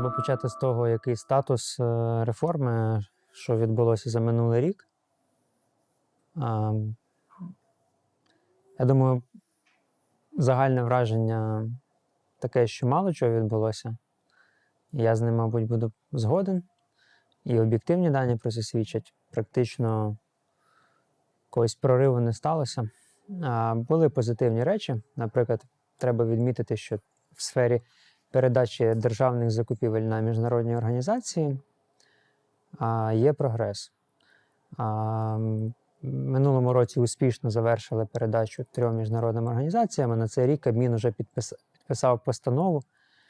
Треба почати з того, який статус е, реформи, що відбулося за минулий рік. Я думаю, загальне враження таке, що мало чого відбулося. Я з ним, мабуть, буду згоден. І об'єктивні дані про це свідчать. Практично якогось прориву не сталося. Були позитивні речі. Наприклад, треба відмітити, що в сфері передачі державних закупівель на міжнародні організації є прогрес. Минулому році успішно завершили передачу трьом міжнародним організаціям. На цей рік Кабмін вже підписав постанову.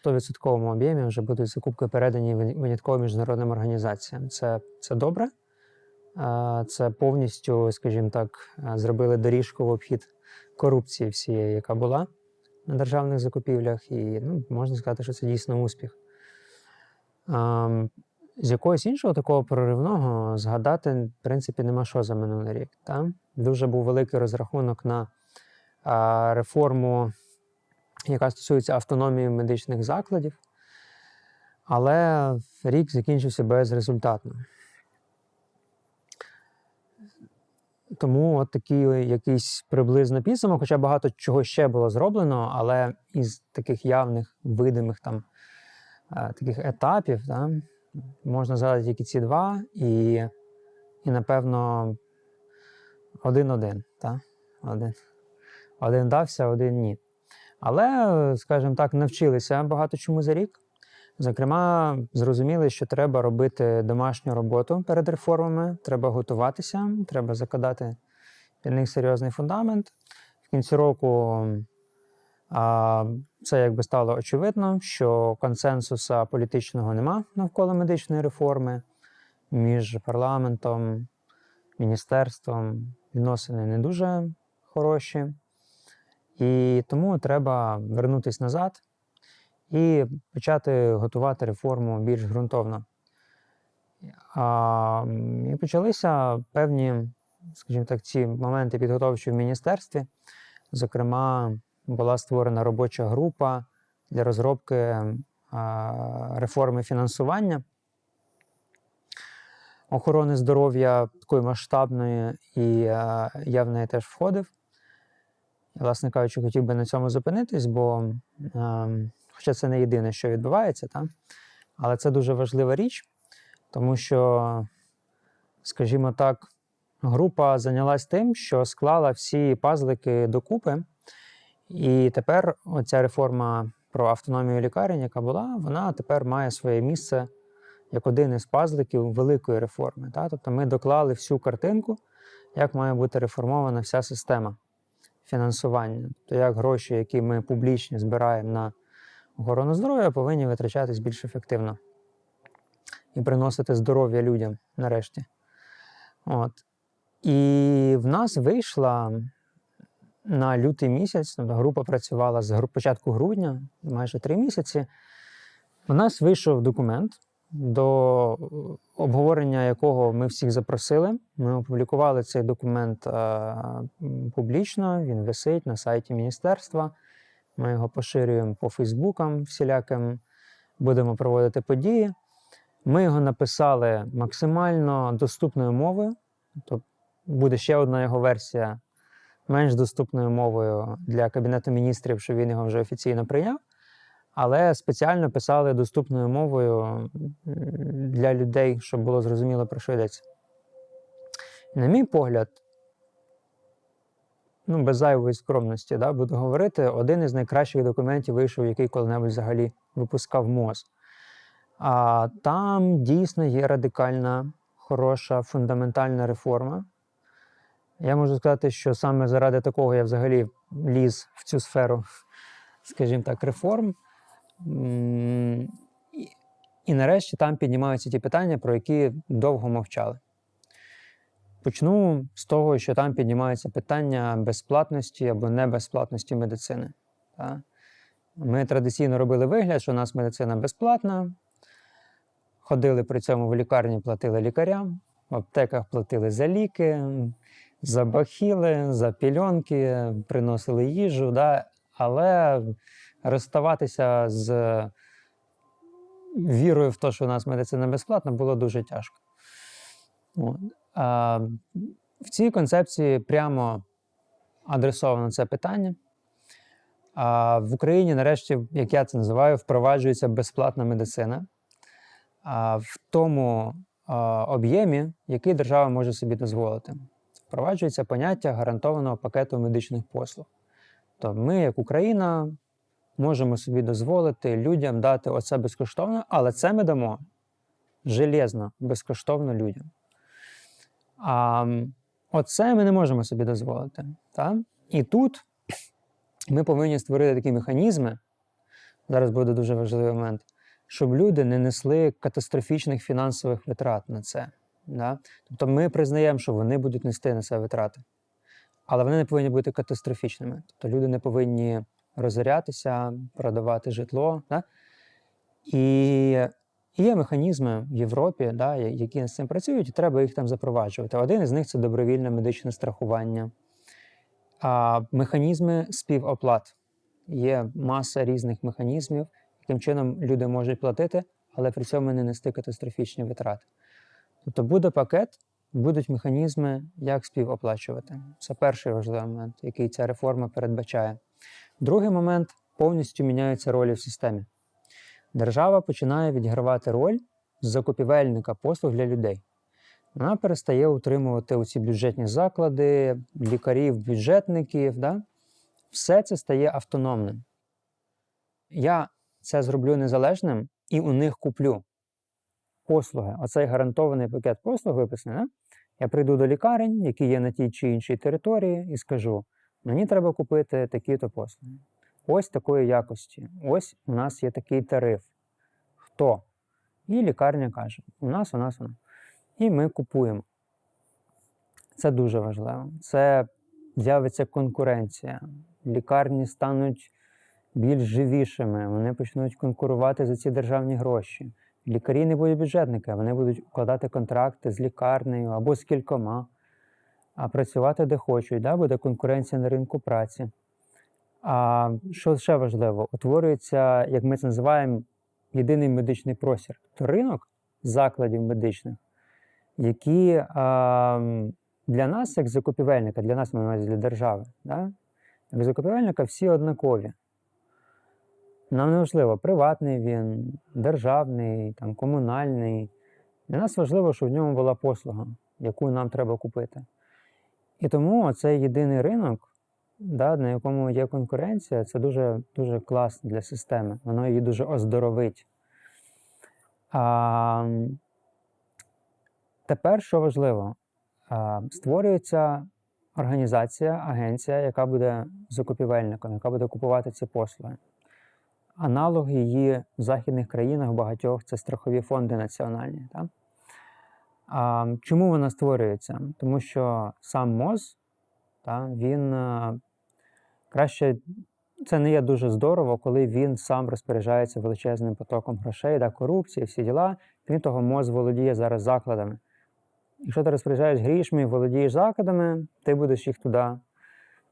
В 100% об'ємі вже будуть закупки передані вин- винятково міжнародним організаціям. Це, це добре. Це повністю, скажімо так, зробили доріжку в обхід корупції всієї, яка була на державних закупівлях, і ну, можна сказати, що це дійсно успіх. Ем, з якогось іншого такого проривного згадати, в принципі, нема що за минулий рік. Та? Дуже був великий розрахунок на а, реформу, яка стосується автономії медичних закладів, але рік закінчився безрезультатно. Тому от такий якийсь приблизно підсумок, хоча багато чого ще було зроблено, але із таких явних видимих там е, таких етапів, да, можна згадати тільки ці два, і, і напевно, один-один. Та? Один. один дався, один ні. Але, скажімо так, навчилися багато чому за рік. Зокрема, зрозуміли, що треба робити домашню роботу перед реформами, треба готуватися, треба закладати під них серйозний фундамент. В кінці року а, це якби стало очевидно, що консенсуса політичного нема навколо медичної реформи між парламентом, міністерством. Відносини не дуже хороші. І тому треба вернутися назад і почати готувати реформу більш ґрунтовно. А, і почалися певні, скажімо так, ці моменти підготовчі в міністерстві. Зокрема, була створена робоча група для розробки а, реформи фінансування охорони здоров'я такої масштабної, і а, я в неї теж входив. Власне кажучи, хотів би на цьому зупинитись, бо ем, хоча це не єдине, що відбувається, та? але це дуже важлива річ, тому що, скажімо так, група зайнялась тим, що склала всі пазлики докупи, і тепер оця реформа про автономію лікарень, яка була, вона тепер має своє місце як один із пазликів великої реформи. Та? Тобто ми доклали всю картинку, як має бути реформована вся система фінансування. Тобто як гроші, які ми публічно збираємо на охорону здоров'я, повинні витрачатись більш ефективно і приносити здоров'я людям нарешті. От. І в нас вийшла на лютий місяць, тобто група працювала з початку грудня, майже три місяці. У нас вийшов документ, до обговорення якого ми всіх запросили. Ми опублікували цей документ е, публічно, він висить на сайті міністерства. Ми його поширюємо по Фейсбукам всіляким, будемо проводити події. Ми його написали максимально доступною мовою. Тобто буде ще одна його версія менш доступною мовою для Кабінету міністрів, щоб він його вже офіційно прийняв. Але спеціально писали доступною мовою для людей, щоб було зрозуміло, про що йдеться. На мій погляд, ну, без зайвої скромності, да, буду говорити, один із найкращих документів вийшов, який коли-небудь взагалі випускав МОЗ. А там дійсно є радикальна, хороша, фундаментальна реформа. Я можу сказати, що саме заради такого я взагалі ліз в цю сферу, скажімо так, реформ. І, і нарешті там піднімаються ті питання, про які довго мовчали. Почну з того, що там піднімаються питання безплатності або небезплатності медицини. Ми традиційно робили вигляд, що у нас медицина безплатна. Ходили при цьому в лікарні, платили лікарям, в аптеках платили за ліки, за бахіли, за пільонки, приносили їжу. Да? Але розставатися з вірою в те, що у нас медицина безплатна, було дуже тяжко. А, в цій концепції прямо адресовано це питання. А в Україні, нарешті, як я це називаю, впроваджується безплатна медицина в тому об'ємі, який держава може собі дозволити. Впроваджується поняття гарантованого пакету медичних послуг. Тобто ми, як Україна, можемо собі дозволити людям дати оце безкоштовно, але це ми дамо железно, безкоштовно людям. А оце ми не можемо собі дозволити. Так? І тут ми повинні створити такі механізми. Зараз буде дуже важливий момент, щоб люди не несли катастрофічних фінансових витрат на це. Да? Тобто ми признаємо, що вони будуть нести на це витрати, але вони не повинні бути катастрофічними. Тобто люди не повинні розорятися, продавати житло. Да? І є механізми в Європі, да, які з цим працюють, і треба їх там запроваджувати. Один із них це добровільне медичне страхування. А механізми співоплат. Є маса різних механізмів, яким чином люди можуть платити, але при цьому не нести катастрофічні витрати. Тобто буде пакет, будуть механізми, як співоплачувати. Це перший важливий момент, який ця реформа передбачає. Другий момент повністю міняються ролі в системі. Держава починає відігравати роль закупівельника послуг для людей. Вона перестає утримувати оці бюджетні заклади, лікарів, бюджетників. Да? Все це стає автономним. Я це зроблю незалежним і у них куплю послуги. Оцей гарантований пакет послуг виписаний. Да? Я прийду до лікарень, які є на тій чи іншій території, і скажу: мені треба купити такі-то послуги. Ось такої якості. Ось у нас є такий тариф. Хто? І лікарня каже: у нас, у нас, у нас. І ми купуємо. Це дуже важливо. Це з'явиться конкуренція. Лікарні стануть більш живішими, вони почнуть конкурувати за ці державні гроші. Лікарі не будуть бюджетники, вони будуть укладати контракти з лікарнею або з кількома, а працювати де хочуть. Да? Буде конкуренція на ринку праці. А що ще важливо, утворюється, як ми це називаємо, єдиний медичний простір. Тобто ринок закладів медичних, які а, для нас, як закупівельника, для нас на для держави, да? як закупівельника всі однакові. Нам не важливо, приватний він, державний, там, комунальний. Для нас важливо, щоб в ньому була послуга, яку нам треба купити. І тому цей єдиний ринок, да, на якому є конкуренція, це дуже, дуже класно для системи. Воно її дуже оздоровить. А, тепер, що важливо, а, створюється організація, агенція, яка буде закупівельником, яка буде купувати ці послуги. Аналог її в західних країнах багатьох це страхові фонди національні. Так? А, чому вона створюється? Тому що сам МОЗ, та, він а, краще, це не є дуже здорово, коли він сам розпоряджається величезним потоком грошей, да, корупції, всі діла. Крім того, МОЗ володіє зараз закладами. Якщо ти розпоряджаєш грішми, володієш закладами, ти будеш їх туди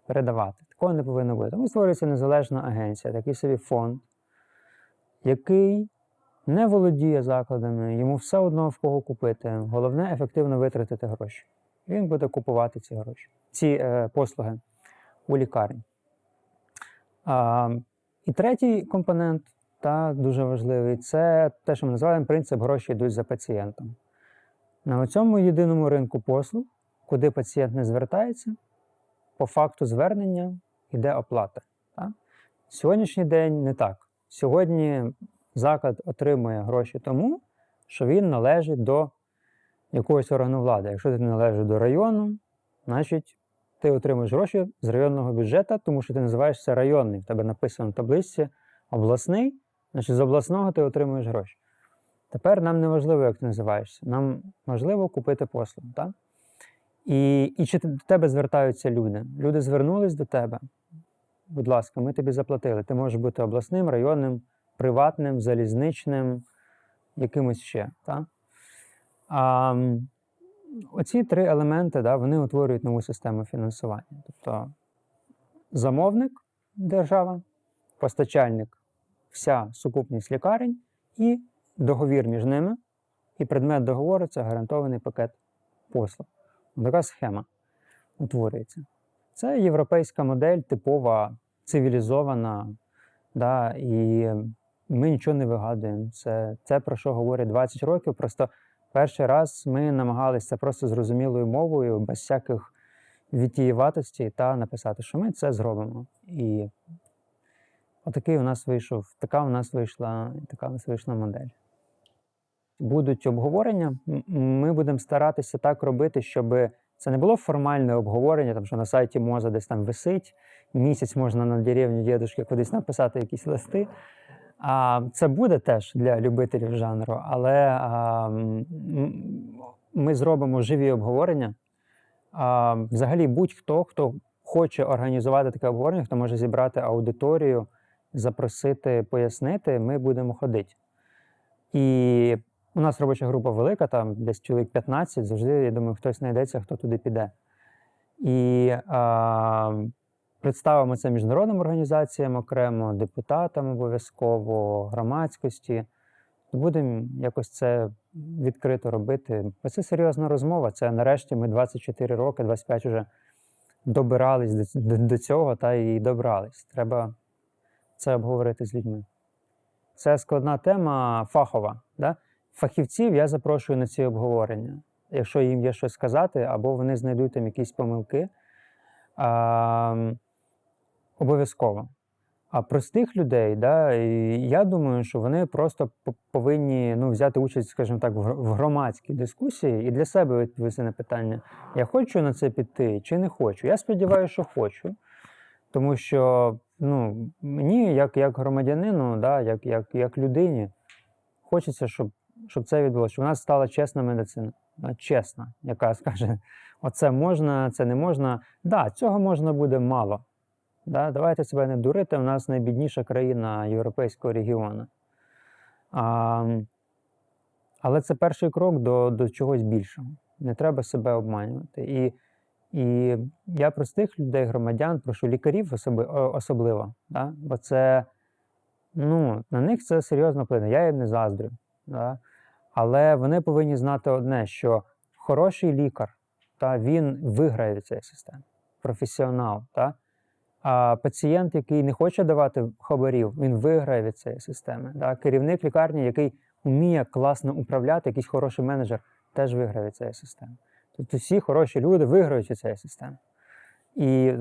передавати. Такого не повинно бути. Тому створюється незалежна агенція, такий собі фонд, який не володіє закладами, йому все одно в кого купити. Головне ефективно витратити гроші. Він буде купувати ці гроші, ці е, послуги у лікарні. І третій компонент, та, дуже важливий, це те, що ми називаємо принцип гроші йдуть за пацієнтом. На цьому єдиному ринку послуг, куди пацієнт не звертається, по факту звернення йде оплата. Так? Сьогоднішній день не так. Сьогодні заклад отримує гроші тому, що він належить до якогось органу влади. Якщо ти належиш до району, значить ти отримуєш гроші з районного бюджету, тому що ти називаєшся районний. В тебе написано в табличці обласний, значить з обласного ти отримуєш гроші. Тепер нам не важливо, як ти називаєшся. Нам важливо купити послугу. Так? І, і чи до тебе звертаються люди? Люди звернулись до тебе. Будь ласка, ми тобі заплатили. Ти можеш бути обласним, районним, приватним, залізничним, якимось ще. Так? А, оці три елементи да, вони утворюють нову систему фінансування. Тобто замовник держава, постачальник, вся сукупність лікарень і договір між ними, і предмет договору це гарантований пакет послуг. Така схема утворюється. Це європейська модель, типова, цивілізована, да, і ми нічого не вигадуємо. Це те, про що говорять 20 років. Просто перший раз ми намагалися просто зрозумілою мовою, без всяких відтієватостей, та написати, що ми це зробимо. І отакий у нас вийшов, така у нас вийшла, така у нас вийшла модель. Будуть обговорення. Ми будемо старатися так робити, щоб це не було формальне обговорення, там, що на сайті МОЗа десь там висить, місяць можна на деревню дідушки кудись написати якісь листи. А, це буде теж для любителів жанру, але ми зробимо живі обговорення. Взагалі, будь-хто, хто хоче організувати таке обговорення, хто може зібрати аудиторію, запросити, пояснити, ми будемо ходити. І у нас робоча група велика, там десь чоловік 15, завжди, я думаю, хтось знайдеться, хто туди піде. І а, представимо це міжнародним організаціям окремо, депутатам обов'язково, громадськості. Будемо якось це відкрито робити. Бо це серйозна розмова. Це нарешті ми 24 роки, 25 вже добирались до, цього та і добрались. Треба це обговорити з людьми. Це складна тема фахова. Да? Фахівців я запрошую на ці обговорення. Якщо їм є щось сказати, або вони знайдуть там якісь помилки. А, обов'язково. А простих людей, да, і я думаю, що вони просто по- повинні ну, взяти участь, скажімо так, в громадській дискусії і для себе відповісти на питання: я хочу на це піти чи не хочу. Я сподіваюся, що хочу. Тому що ну, мені, як, як громадянину, да, як, як, як людині, хочеться, щоб, щоб це відбулося, щоб у нас стала чесна медицина. Чесна, яка скаже, оце можна, це не можна. Да, цього можна буде мало. Да, давайте себе не дурити, у нас найбідніша країна Європейського регіону. А, але це перший крок до, до чогось більшого. Не треба себе обманювати. І, і я простих людей, громадян, прошу лікарів особи, особливо, да? бо це ну, на них це серйозно вплине. Я їм не заздрю. Да? Але вони повинні знати одне, що хороший лікар, та, він виграє від цієї системи, професіонал. Та? А пацієнт, який не хоче давати хабарів, він виграє від цієї системи. Да? Керівник лікарні, який вміє класно управляти, якийсь хороший менеджер, теж виграє від цієї системи. Тобто всі хороші люди виграють від цієї системи. І е,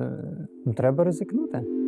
ну, треба ризикнути.